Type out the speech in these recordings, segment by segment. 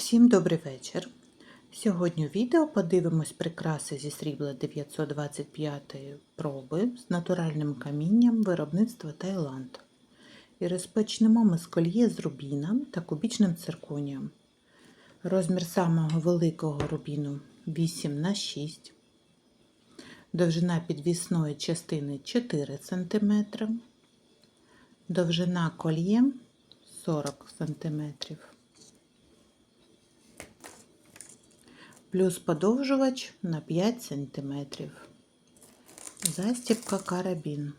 Всім добрий вечір. Сьогодні у відео подивимось прикраси зі срібла 925 проби з натуральним камінням виробництва Таїланд. І розпочнемо ми з кольє з рубіном та кубічним цирконієм. Розмір самого великого рубіну 8 на 6 довжина підвісної частини 4 см, довжина кольє 40 см. Плюс подовжувач на 5 см. Застібка карабін.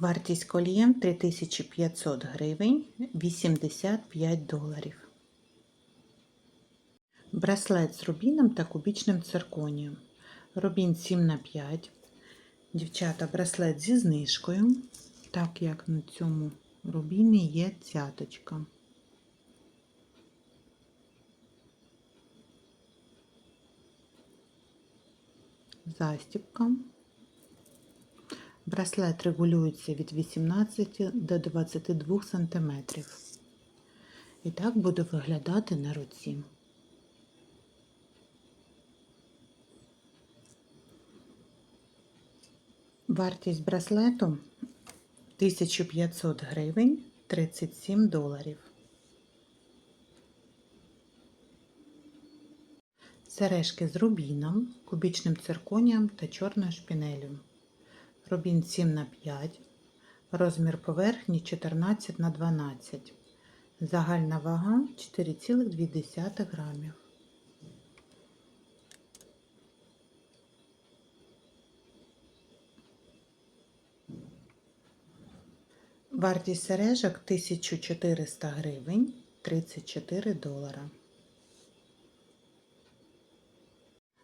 Вартість колієм 3500 гривень 85 доларів. Браслет з рубіном та кубічним цирконієм. Рубін 7 на 5 Дівчата, браслет зі знижкою, так як на цьому рубіні є цяточка. Застібка. Браслет регулюється від 18 до 22 см. І так буде виглядати на руці. Вартість браслету 1500 гривень 37 доларів. Сережки з рубіном, кубічним цирконієм та чорною шпінелю. Рубін 7 на 5 розмір поверхні 14 на 12 Загальна вага 4,2 грамів. Вартість сережок 1400 гривень 34 долара.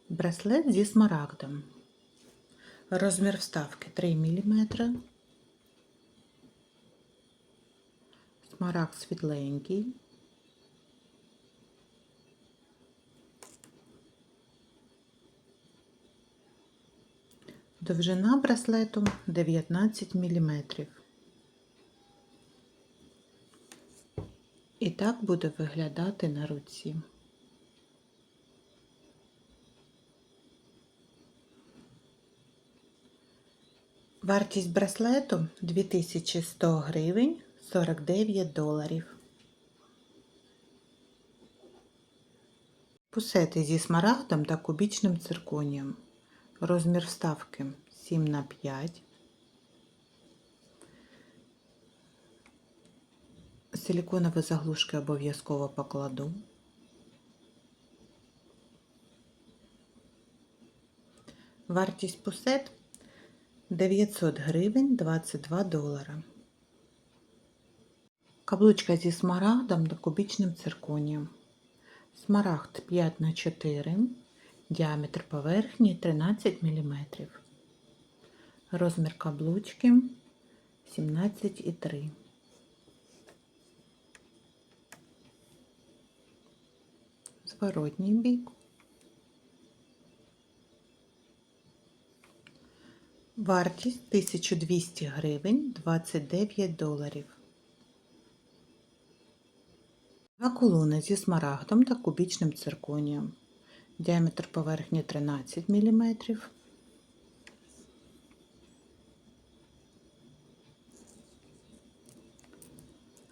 Браслет зі смарагдом. Розмір вставки 3 мм. Смарагд світленький. Довжина браслету 19 мм. І так буде виглядати на руці. Вартість браслету 2100 гривень 49 доларів. Пусети зі смарагдом та кубічним цирконієм. Розмір вставки 7 на 5 Силіконові заглушки обов'язково покладу. Вартість пусет 900 гривень 22 долара. Каблучка зі смарагдом та кубічним цирконієм. Смарагд 5 на 4 діаметр поверхні 13 мм. Розмір каблучки 17,3 зворотній бік. Вартість 1200 гривень 29 доларів. Два колони зі смарагдом та кубічним цирконієм. Діаметр поверхні 13 мм.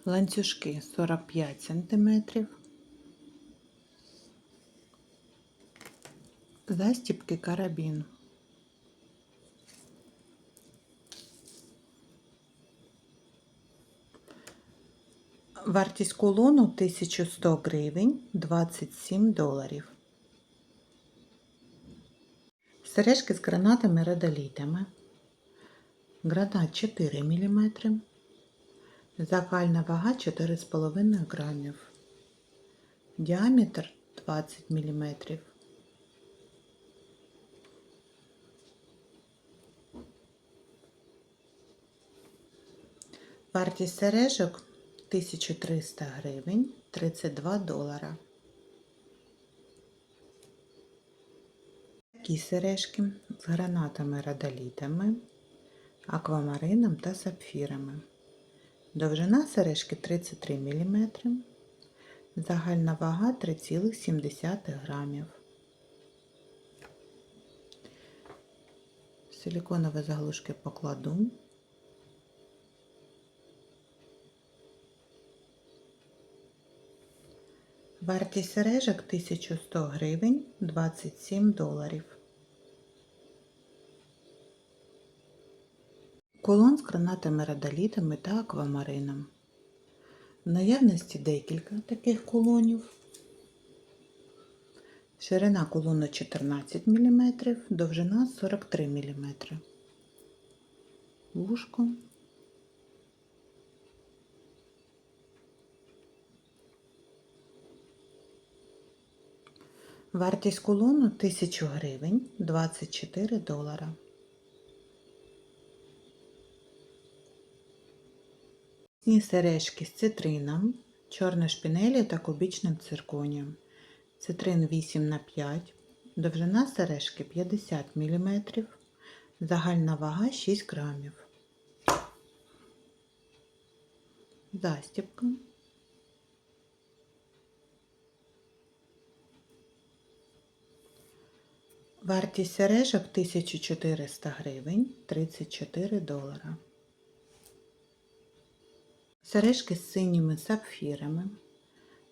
Ланцюжки 45 см. Застібки карабін. Вартість колону 1100 гривень 27 доларів. Сережки з гранатами радолітами. Гранат 4 мм. Загальна вага 4,5 грамів. Діаметр 20 мм. Вартість сережок 1300 гривень 32 долара. Такі сережки з гранатами радолітами, аквамарином та сапфірами. Довжина сережки 33 мм. Загальна вага 3,7 грамів. Силіконові заглушки покладу. Вартість сережок 1100 гривень 27 доларів. Кулон з гранатами радолітами та аквамарином. В наявності декілька таких кулонів. Ширина кулону 14 мм, довжина 43 мм. Вушко. Вартість кулону 1000 гривень 24 долара. Ці сережки з цитрином, чорної шпінелі та кубічним цирконієм. Цитрин 8 на 5, довжина сережки 50 мм, загальна вага 6 грамів. Застібка. Вартість сережок 1400 гривень 34 долара. Сережки з синіми сапфірами.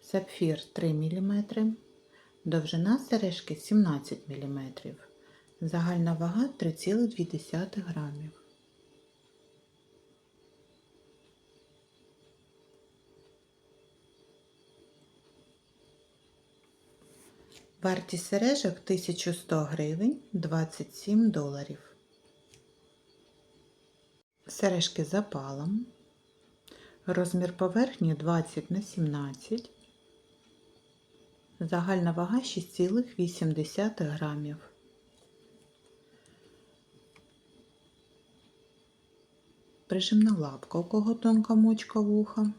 Сапфір 3 мм. Довжина сережки 17 мм. Загальна вага 3,2 грамів. Вартість сережок 1100 гривень 27 доларів. Сережки запалом. Розмір поверхні 20 на 17. Загальна вага 6,8 грамів. Прижимна лапка, у кого тонка мочка вуха.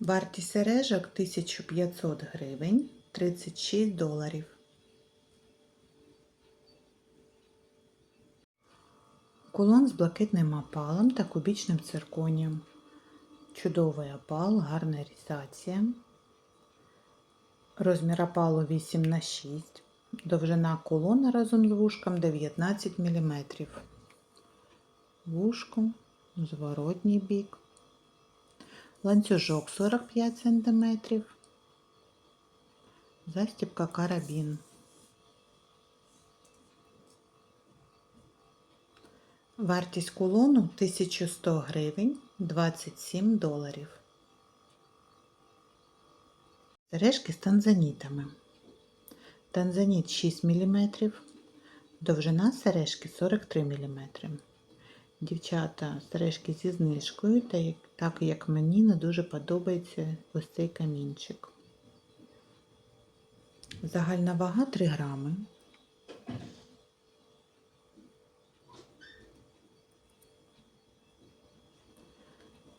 Вартість сережок 1500 гривень 36 доларів. Кулон з блакитним опалом та кубічним цирконієм. Чудовий опал, гарна різація. Розмір опалу 8 на 6 Довжина кулона разом з вушком 19 мм. Вушко, зворотній бік. Ланцюжок 45 см. Застібка карабін. Вартість кулону 1100 гривень 27 доларів. Сережки з танзанітами. Танзаніт 6 мм. Довжина сережки 43 мм. Дівчата, сережки зі знижкою, та як, так як мені не дуже подобається ось цей камінчик. Загальна вага 3 грами.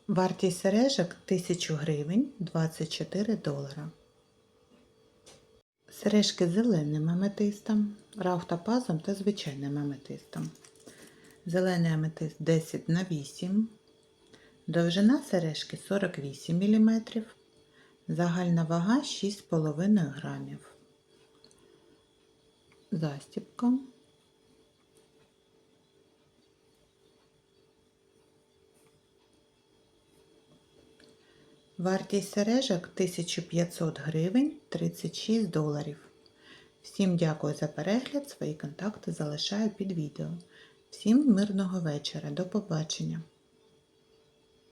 Вартість сережок 1000 гривень 24 долара. Сережки з зеленим аметистом, рафтопазом та звичайним аметистом. Зелений аметист 10 на 8. Довжина сережки 48 мм. Загальна вага 6,5 грамів. Застібка. Вартість сережок 1500 гривень 36 доларів. Всім дякую за перегляд. Свої контакти залишаю під відео. Всім мирного вечора. До побачення!